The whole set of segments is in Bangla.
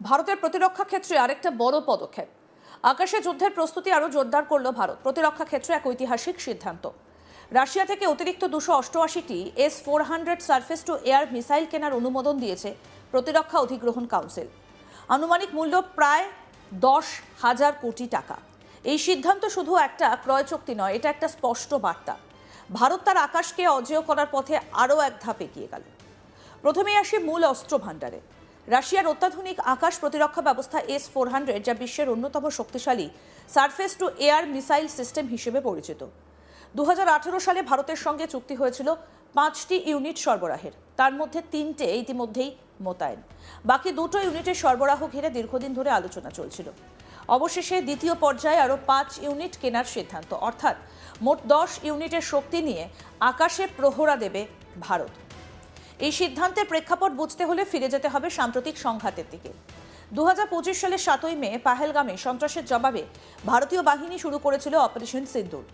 ভারতের প্রতিরক্ষা ক্ষেত্রে আরেকটা বড় পদক্ষেপ। আকাশে যুদ্ধের প্রস্তুতি আরও জোরদার করল ভারত। প্রতিরক্ষা ক্ষেত্রে এক ঐতিহাসিক সিদ্ধান্ত। রাশিয়া থেকে অতিরিক্ত দুশো অষ্টআশিটি S four hundred surface to air missile কেনার অনুমোদন দিয়েছে প্রতিরক্ষা অধিগ্রহণ কাউন্সিল। আনুমানিক মূল্য প্রায় দশ হাজার কোটি টাকা। এই সিদ্ধান্ত শুধু একটা ক্রয় চুক্তি নয়, এটা একটা স্পষ্ট বার্তা। ভারত তার আকাশকে অজেয় করার পথে আরও এক ধাপ এগিয়ে গেল। প্রথমে আসি মূল অস্ত্র ভাণ্ডারে রাশিয়ার অত্যাধুনিক আকাশ প্রতিরক্ষা ব্যবস্থা এস ফোর হান্ড্রেড যা বিশ্বের অন্যতম শক্তিশালী surface to air missile system হিসেবে পরিচিত। দু হাজার আঠেরো সালে ভারতের সঙ্গে চুক্তি হয়েছিল পাঁচটি ইউনিট সরবরাহের। তার মধ্যে তিনটে ইতিমধ্যেই মোতায়েন। বাকি দুটো ইউনিটের সরবরাহ ঘিরে দীর্ঘদিন ধরে আলোচনা চলছিল। অবশেষে দ্বিতীয় পর্যায়ে আরও পাঁচ ইউনিট কেনার সিদ্ধান্ত। অর্থাৎ মোট দশ ইউনিটের শক্তি নিয়ে আকাশে প্রহরা দেবে ভারত। এই সিদ্ধান্তের প্রেক্ষাপট বুঝতে হলে ফিরে যেতে হবে সাম্প্রতিক সংঘাতের দিকে। দু হাজার পঁচিশ সালের সাতই মে পাহেলগামে সন্ত্রাসের জবাবে ভারতীয় বাহিনী শুরু করেছিল অপারেশন সিন্দুর।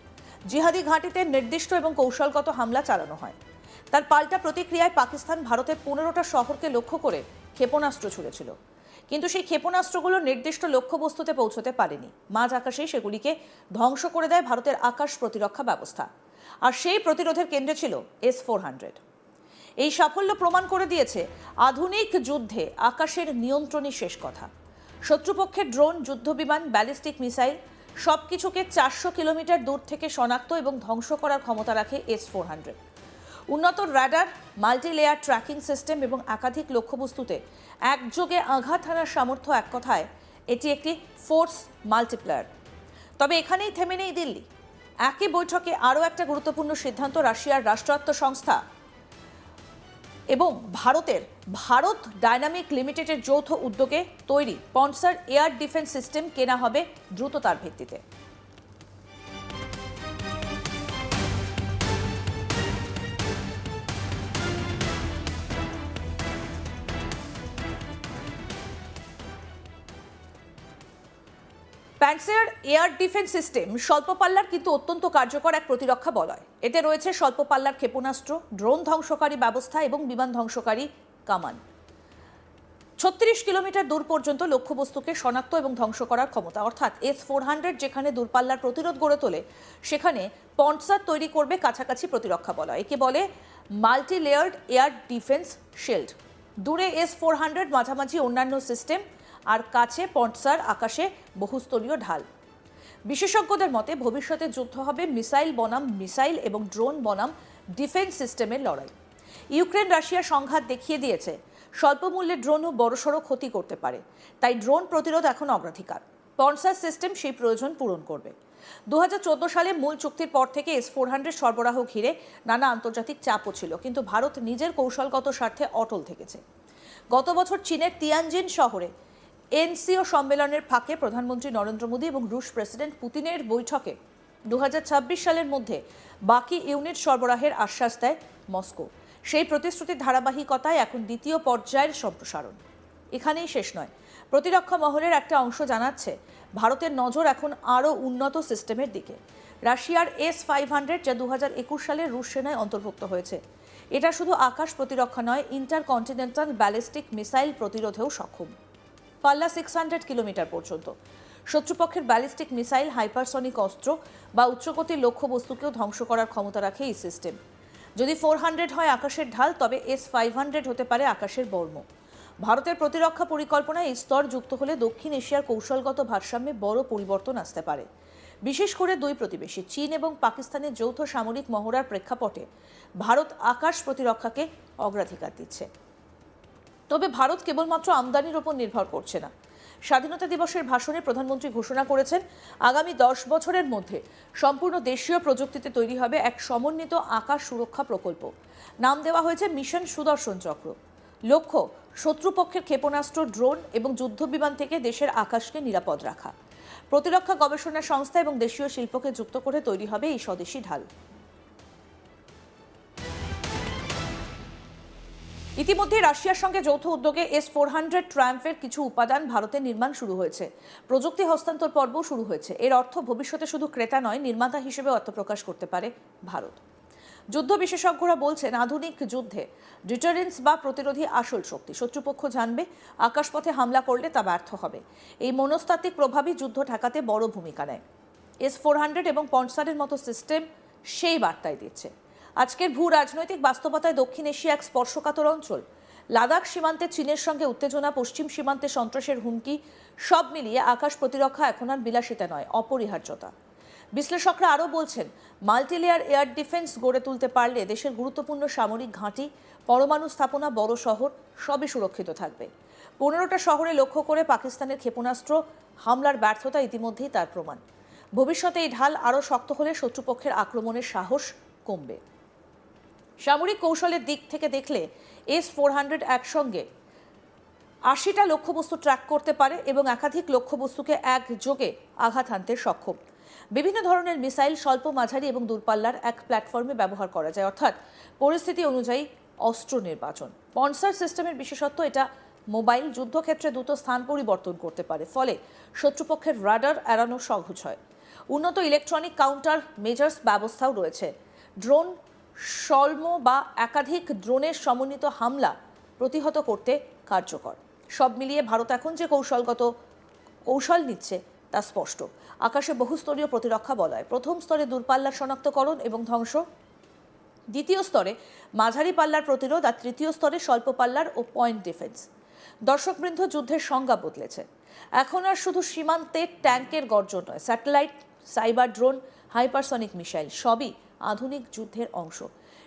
জিহাদি ঘাঁটিতে নির্দিষ্ট এবং কৌশলগত হামলা চালানো হয়। তার পাল্টা প্রতিক্রিয়ায় পাকিস্তান ভারতের পনেরোটা শহরকে লক্ষ্য করে ক্ষেপণাস্ত্র ছুড়েছিল। কিন্তু সেই ক্ষেপণাস্ত্রগুলো নির্দিষ্ট লক্ষ্যবস্তুতে পৌঁছতে পারেনি। মাঝ আকাশেই সেগুলিকে ধ্বংস করে দেয় ভারতের আকাশ প্রতিরক্ষা ব্যবস্থা। আর সেই প্রতিরোধের কেন্দ্রে ছিল এস ফোর হান্ড্রেড। এই সাফল্য প্রমাণ করে দিয়েছে আধুনিক যুদ্ধে আকাশের নিয়ন্ত্রণই শেষ কথা। শত্রুপক্ষের ড্রোন, যুদ্ধবিমান, ব্যালিস্টিক মিসাইল সব কিছুকে চারশো কিলোমিটার দূর থেকে শনাক্ত এবং ধ্বংস করার ক্ষমতা রাখে এস ফোর হান্ড্রেড উন্নত radar multi layer tracking system এবং একাধিক লক্ষ্যবস্তুতে একযোগে আঘাত হানার সামর্থ্য এক কথায়, এটি একটি ফোর্স মাল্টিপ্লায়ার। তবে এখানেই থেমে নেই দিল্লি। একই বৈঠকে আরও একটা গুরুত্বপূর্ণ সিদ্ধান্ত রাশিয়ার রাষ্ট্রায়ত্ত সংস্থা এবং ভারতের ভারত ডায়নামিক লিমিটেডের যৌথ উদ্যোগে তৈরি পন্সার এয়ার ডিফেন্স সিস্টেম কেনা হবে দ্রুততার ভিত্তিতে। প্যান্সের এয়ার ডিফেন্স সিস্টেম স্বল্প পাল্লার কিন্তু অত্যন্ত কার্যকর এক প্রতিরক্ষা বলয়। এতে রয়েছে স্বল্প পাল্লার ক্ষেপণাস্ত্র, ড্রোন ধ্বংসকারী ব্যবস্থা এবং বিমান ধ্বংসকারী কামান। ছত্রিশ কিলোমিটার দূর পর্যন্ত লক্ষ্যবস্তুকে শনাক্ত এবং ধ্বংস করার ক্ষমতা। অর্থাৎ এস ফোর হান্ড্রেড যেখানে দূরপাল্লার প্রতিরোধ গড়ে তোলে, সেখানে পন্সার তৈরি করবে কাছাকাছি প্রতিরক্ষা বলয়। একে বলে multi layered air defence shield. দূরে এস ফোর হান্ড্রেড মাঝামাঝি অন্যান্য সিস্টেম আর কাছে পন্টসার আকাশে বহুস্তরীয় ঢাল। বিশেষজ্ঞদের মতে ভবিষ্যতে যুদ্ধ হবে মিসাইল বনাম, মিসাইল এবং ড্রোন বনাম ডিফেন্স সিস্টেমের লড়াই। ইউক্রেন রাশিয়া সংঘাত দেখিয়ে দিয়েছে স্বল্প মূল্যের ড্রোনও বড়সড় ক্ষতি করতে পারে। তাই ড্রোন প্রতিরোধ এখন অগ্রাধিকার। পনসার সিস্টেম সেই প্রয়োজন পূরণ করবে। দু হাজার চোদ্দ সালে মূল চুক্তির পর থেকে এস ফোর হান্ড্রেড সরবরাহ ঘিরে নানা আন্তর্জাতিক চাপও ছিল, কিন্তু ভারত নিজের কৌশলগত স্বার্থে অটল থেকেছে। গত বছর চীনের তিয়ানজিন শহরে এনসিও সম্মেলনের ফাঁকে প্রধানমন্ত্রী নরেন্দ্র মোদী এবং রুশ প্রেসিডেন্ট পুতিনের বৈঠকে দু হাজার ছাব্বিশ সালের মধ্যে বাকি ইউনিট সরবরাহের আশ্বাস দেয় মস্কো। সেই প্রতিশ্রুতির ধারাবাহিকতায় এখন দ্বিতীয় পর্যায়ের সম্প্রসারণ এখানেই শেষ নয়। প্রতিরক্ষা মহলের একটা অংশ জানাচ্ছে, ভারতের নজর এখন আরও উন্নত সিস্টেমের দিকে। রাশিয়ার এস ফাইভ হান্ড্রেড, যা দু হাজার একুশ সালে রুশ সেনায় অন্তর্ভুক্ত হয়েছে, এটা শুধু আকাশ প্রতিরক্ষা নয়, ইন্টারকন্টিনেন্টাল ব্যালিস্টিক মিসাইল প্রতিরোধেও সক্ষম। পাল্লা সিক্স হান্ড্রেড কিলোমিটার পর্যন্ত। শত্রুপক্ষের ব্যালিস্টিক মিসাইল হাইপারসনিক অস্ত্র বা উচ্চগতির লক্ষ্যবস্তুকেও ধ্বংস করার ক্ষমতা রাখে এই সিস্টেম যদি ফোর হান্ড্রেড হয় আকাশের ঢাল, তবে এস ফাইভ হান্ড্রেড হতে পারে আকাশের বর্ম। ভারতের প্রতিরক্ষা পরিকল্পনায় এই স্তর যুক্ত হলে দক্ষিণ এশিয়ার কৌশলগত ভারসাম্যে বড় পরিবর্তন আসতে পারে। বিশেষ করে দুই প্রতিবেশী, চীন এবং পাকিস্তানের যৌথ সামরিক মহড়ার প্রেক্ষাপটে ভারত আকাশ প্রতিরক্ষাকে অগ্রাধিকার দিচ্ছে। তবে ভারত কেবলমাত্র আমদানির ওপর নির্ভর করছে না। স্বাধীনতা দিবসের ভাষণে প্রধানমন্ত্রী ঘোষণা করেছেন, আগামী দশ বছরের মধ্যে সম্পূর্ণ দেশীয় প্রযুক্তিতে তৈরি হবে এক সমন্বিত আকাশ সুরক্ষা প্রকল্প। নাম দেওয়া হয়েছে মিশন সুদর্শন চক্র। লক্ষ্য, শত্রুপক্ষের ক্ষেপণাস্ত্র, ড্রোন এবং যুদ্ধবিমান থেকে দেশের আকাশকে নিরাপদ রাখা। প্রতিরক্ষা গবেষণা সংস্থা এবং দেশীয় শিল্পকে যুক্ত করে তৈরি হবে এই স্বদেশি ঢাল। ইতিমধ্যে রাশিয়ার সঙ্গে যৌথ উদ্যোগে এস ফোর হান্ড্রেড ট্রায়াম্ফের কিছু উপাদান ভারতে নির্মাণ শুরু হয়েছে। প্রযুক্তি হস্তান্তর পর্ব শুরু হয়েছে। এর অর্থ ভবিষ্যতে শুধু ক্রেতা নয়, নির্মাতা হিসেবে আত্মপ্রকাশ করতে পারে ভারত। যুদ্ধ বিশেষজ্ঞরা বলছেন, আধুনিক যুদ্ধে ডিটারেন্স বা প্রতিরোধী আসল শক্তি। শত্রুপক্ষ জানবে, আকাশপথে হামলা করলে তা ব্যর্থ হবে। এই মনস্তাত্ত্বিক প্রভাবই যুদ্ধ ঠেকাতে বড় ভূমিকা নেয়। এস ফোর হান্ড্রেড এবং পন্সারের মতো সিস্টেম সেই বার্তায় দিচ্ছে। আজকের ভূ রাজনৈতিক বাস্তবতায় দক্ষিণ এশিয়া এক স্পর্শকাতর অঞ্চল। লাদাখ সীমান্তে চীনের সঙ্গে উত্তেজনা, পশ্চিম সীমান্তে সন্ত্রাসের হুমকি, সব মিলিয়ে আকাশ প্রতিরক্ষা এখন আর বিলাসিতা নয়, অপরিহার্যতা। বিশ্লেষকরা আরও বলছেন, মাল্টিলেয়ার এয়ার ডিফেন্স গড়ে তুলতে পারলে দেশের গুরুত্বপূর্ণ সামরিক ঘাঁটি, পরমাণু স্থাপনা, বড় শহর সবই সুরক্ষিত থাকবে। পনেরোটা শহরে লক্ষ্য করে পাকিস্তানের ক্ষেপণাস্ত্র হামলার ব্যর্থতা ইতিমধ্যেই তার প্রমাণ। ভবিষ্যতে এই ঢাল আরও শক্ত হলে শত্রুপক্ষের আক্রমণের সাহস কমবে। সামরিক কৌশলের দিক থেকে দেখলে এস ফোর হান্ড্রেড একসঙ্গে আশিটা লক্ষ্যবস্তু ট্র্যাক করতে পারে এবং একাধিক লক্ষ্যবস্তুকে একযোগে আঘাত হানতে সক্ষম। বিভিন্ন ধরনের মিসাইল স্বল্প মাঝারি এবং দূরপাল্লার এক প্ল্যাটফর্মে ব্যবহার করা যায়। অর্থাৎ পরিস্থিতি অনুযায়ী অস্ত্র নির্বাচন। পনসার সিস্টেমের বিশেষত্ব এটা, মোবাইল যুদ্ধক্ষেত্রে দ্রুত স্থান পরিবর্তন করতে পারে, ফলে শত্রুপক্ষের রাডার এড়ানো সহজ হয়। উন্নত ইলেকট্রনিক কাউন্টার মেজার্স ব্যবস্থাও রয়েছে। ড্রোন স্বল্প বা একাধিক ড্রোনের সমন্বিত হামলা প্রতিহত করতে কার্যকর। সব মিলিয়ে ভারত এখন যে কৌশলগত কৌশল নিচ্ছে তা স্পষ্ট। আকাশে বহুস্তরীয় প্রতিরক্ষা বলয়। প্রথম স্তরে দূরপাল্লার শনাক্তকরণ এবং ধ্বংস। দ্বিতীয় স্তরে মাঝারি পাল্লার প্রতিরোধ আর তৃতীয় স্তরে স্বল্প পাল্লার ও পয়েন্ট ডিফেন্স দর্শকবৃন্দ যুদ্ধের সংজ্ঞা বদলেছে। এখন আর শুধু সীমান্তে ট্যাঙ্কের গর্জন নয়। Satellite, cyber drone, hypersonic missile সবই আধুনিক যুদ্ধের অংশ।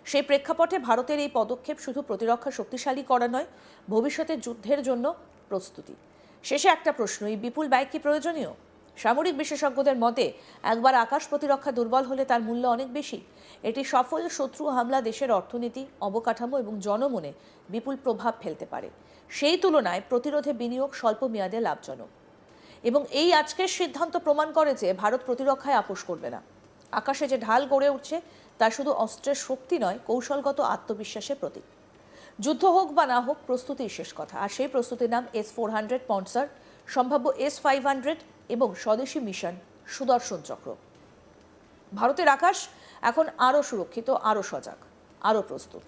সেই প্রেক্ষাপটে ভারতের এই পদক্ষেপ শুধু প্রতিরক্ষা শক্তিশালী করা নয়, ভবিষ্যতে যুদ্ধের জন্য প্রস্তুতি। শেষে একটা প্রশ্ন এই বিপুল ব্যয় কি প্রয়োজনীয়? সামরিক বিশেষজ্ঞদের মতে, একবার আকাশ প্রতিরক্ষা দুর্বল হলে তার মূল্য অনেক বেশি। এটি সফল শত্রু হামলা দেশের অর্থনীতি, অবকাঠামো এবং জনমনে বিপুল প্রভাব ফেলতে পারে। সেই তুলনায় প্রতিরোধে বিনিয়োগ স্বল্প মেয়াদে লাভজনক। এবং এই আজকের সিদ্ধান্ত প্রমাণ করে যে ভারত প্রতিরক্ষায় আপোষ করবে না। আকাশে যে ঢাল গড়ে উঠছে, তা শুধু অস্ত্রের শক্তি নয়, কৌশলগত আত্মবিশ্বাসের প্রতীক। যুদ্ধ হোক বা না হোক প্রস্তুতি শেষ কথা। আর সেই প্রস্তুতির নাম এস ফোর হান্ড্রেড পন্সার সম্ভাব্য এস ফাইভ হান্ড্রেড এবং স্বদেশী মিশন সুদর্শন চক্র। ভারতের আকাশ এখন আরও সুরক্ষিত, আরও সজাগ, আরও প্রস্তুত।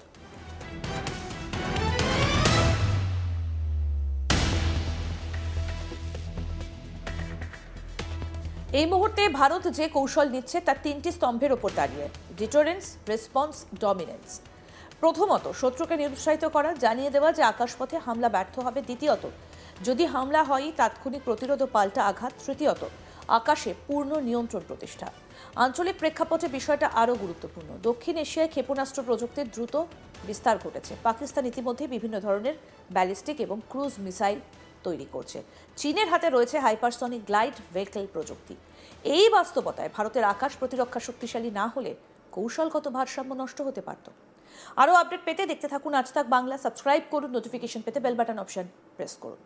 এই মুহূর্তে ভারত যে কৌশল নিচ্ছে তার তিনটি স্তম্ভের ওপর দাঁড়িয়ে ডিটোরেন্স রেসপন্স ডমিনেন্স প্রথমত, শত্রুকে নিরুৎসাহিত করা, জানিয়ে দেওয়া যে আকাশপথে হামলা ব্যর্থ হবে। দ্বিতীয়ত, যদি হামলা হয়, তাৎক্ষণিক প্রতিরোধ ও পাল্টা আঘাত। তৃতীয়ত, আকাশে পূর্ণ নিয়ন্ত্রণ প্রতিষ্ঠা। আঞ্চলিক প্রেক্ষাপটে বিষয়টা আরও গুরুত্বপূর্ণ। দক্ষিণ এশিয়ায় ক্ষেপণাস্ত্র প্রযুক্তির দ্রুত বিস্তার ঘটেছে পাকিস্তান ইতিমধ্যে বিভিন্ন ধরনের ব্যালিস্টিক এবং ক্রুজ মিসাইল তৈরি করছে। চীনের হাতে রয়েছে হাইপারসনিক গ্লাইড ভেহিকল প্রযুক্তি। এই বাস্তবতায় ভারতের আকাশ প্রতিরক্ষা শক্তিশালী না হলে কৌশলগত ভারসাম্য নষ্ট হতে পারত। আরও আপডেট পেতে দেখতে থাকুন আজ তাক বাংলা। সাবস্ক্রাইব করুন, নোটিফিকেশন পেতে বেল বাটন অপশন প্রেস করুন।